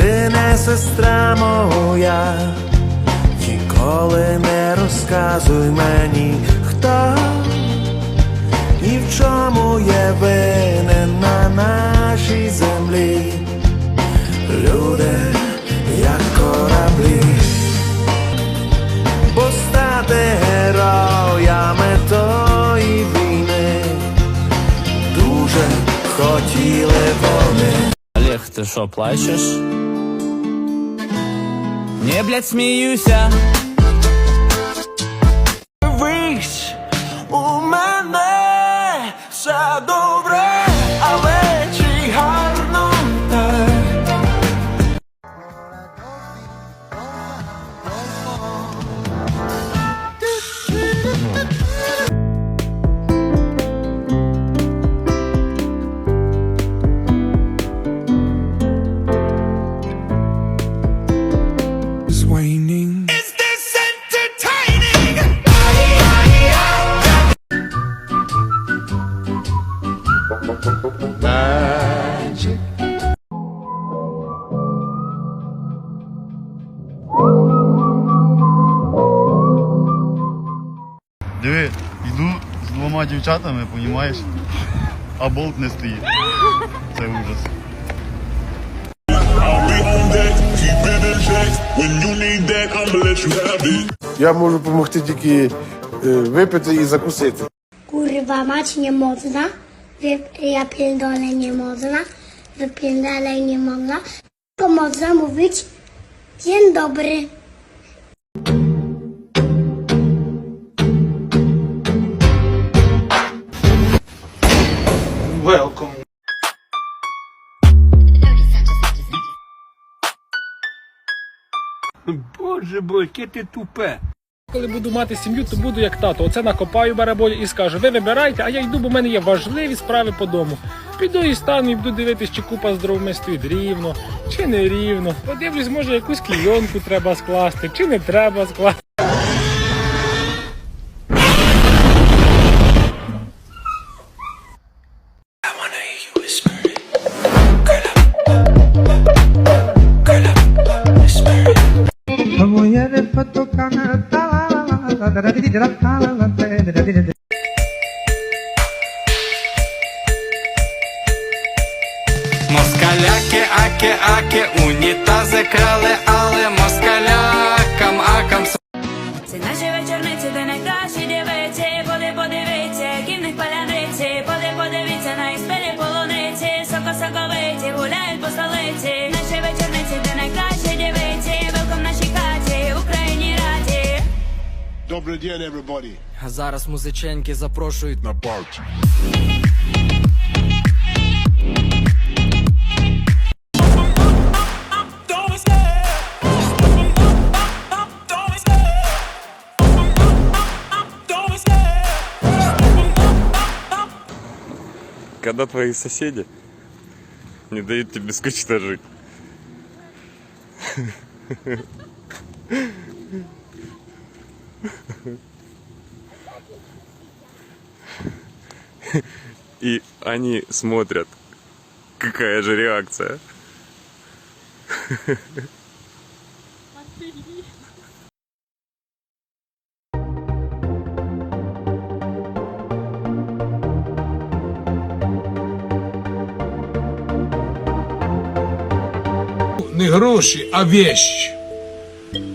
ти не сестра моя, ніколи не розказуй мені, хто і в чому є винен на нашій землі. Люди, як кораблі, бо стати героями тої війни дуже хотіли вони. Олег, ти що, плачеш? Не, блядь, сміюся. Вись двома дівчатами, понімаєш? А болт не стоїть. Це ужас. I'll be on deck, keep it in check. When you need that, I'ma let you have it. Я можу допомогти тільки е, випити і закусити. Kurwa mać nie można, wy, ja pierdolę nie można, wypierdalaj nie można, tylko można mówić dzień dobry. Боже бо, яке ти тупе. Коли буду мати сім'ю, то буду як тато. Оце накопаю бараболі і скажу, ви вибирайте, а я йду, бо в мене є важливі справи по дому. Піду і стану і буду дивитись, чи купа з стоїть рівно, чи не рівно. Подивлюсь, може якусь клійонку треба скласти, чи не треба скласти. Москаляки, аки, аки, унітази крали, Добрий день, everybody. А зараз музиченьки запрошують на парті. когда твои соседи не дают тебе скучно жить. И они смотрят, какая же реакция. не гроші, а вещь.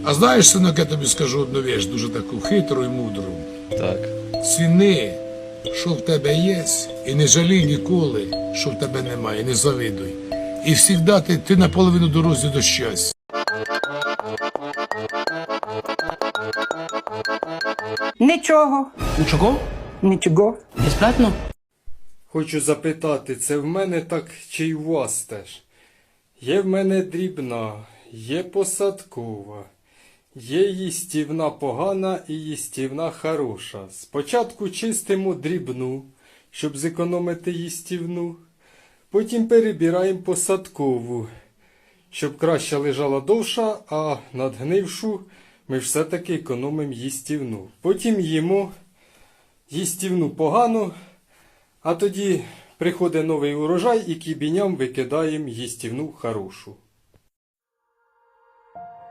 А знаєш, синок, я тобі скажу одну вещь, дуже таку хитру і мудру. Так. Ціни, що в тебе є, і не жалій ніколи, що в тебе немає, не завидуй. І завжди ти, ти наполовину дорозі до щастя. Нічого. Чого? Нічого. Безплатно? Хочу запитати, це в мене так чи й у вас теж? Є в мене дрібна, є посадкова, є їстівна погана і їстівна хороша. Спочатку чистимо дрібну, щоб зекономити їстівну. Потім перебираємо посадкову, щоб краще лежала довша, а надгнившу ми все-таки економимо їстівну. Потім їмо їстівну погану, а тоді приходить новий урожай і кібіням викидаємо їстівну хорошу. Thank you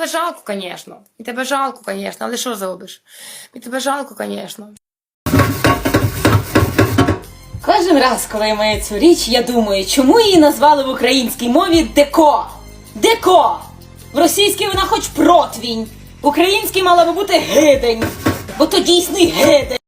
тебе жалко, звісно. І тебе жалко, звісно, але що зробиш? І тебе жалко, звісно. Кожен раз, коли я маю цю річ, я думаю, чому її назвали в українській мові Деко? Деко! В російській вона хоч протвінь, в українській мала би бути гидень, бо то дійсний гидень.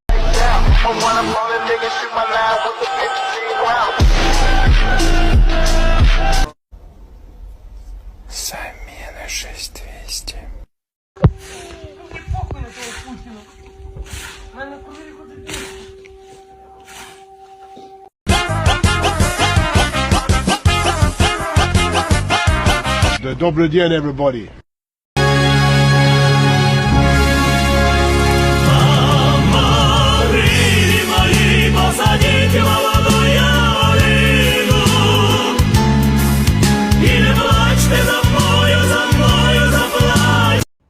Добрий день, everybody.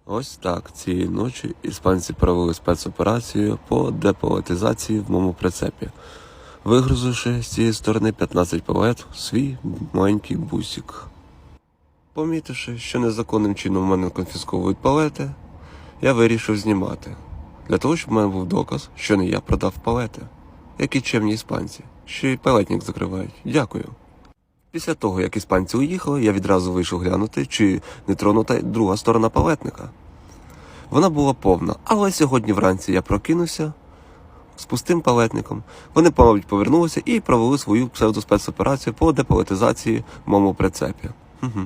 Ось так цієї ночі іспанці провели спецоперацію по деполетизації в моєму прицепі, вигрузивши з цієї сторони 15 палет в свій маленький бусик. Помітивши, що незаконним чином в мене конфісковують палети, я вирішив знімати. Для того, щоб в мене був доказ, що не я продав палети. Які чемні іспанці, що й палетник закривають. Дякую. Після того, як іспанці уїхали, я відразу вийшов глянути, чи не тронута друга сторона палетника. Вона була повна, але сьогодні вранці я прокинувся з пустим палетником. Вони, мабуть, повернулися і провели свою псевдоспецоперацію по депалетизації в моєму прицепі. Угу.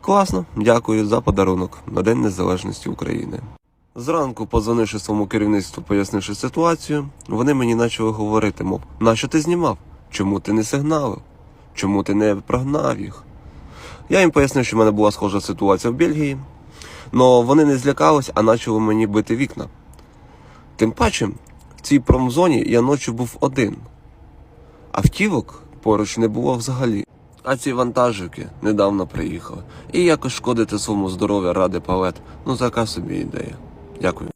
Класно, дякую за подарунок на День Незалежності України. Зранку, позвонивши своєму керівництву, пояснивши ситуацію, вони мені почали говорити, мов, нащо ти знімав? Чому ти не сигналив? Чому ти не прогнав їх? Я їм пояснив, що в мене була схожа ситуація в Бельгії, але вони не злякались, а почали мені бити вікна. Тим паче, в цій промзоні я ночі був один, автівок поруч не було взагалі. А ці вантажики недавно приїхали. І якось шкодити своєму здоров'ю ради палет. Ну така собі ідея. Дякую.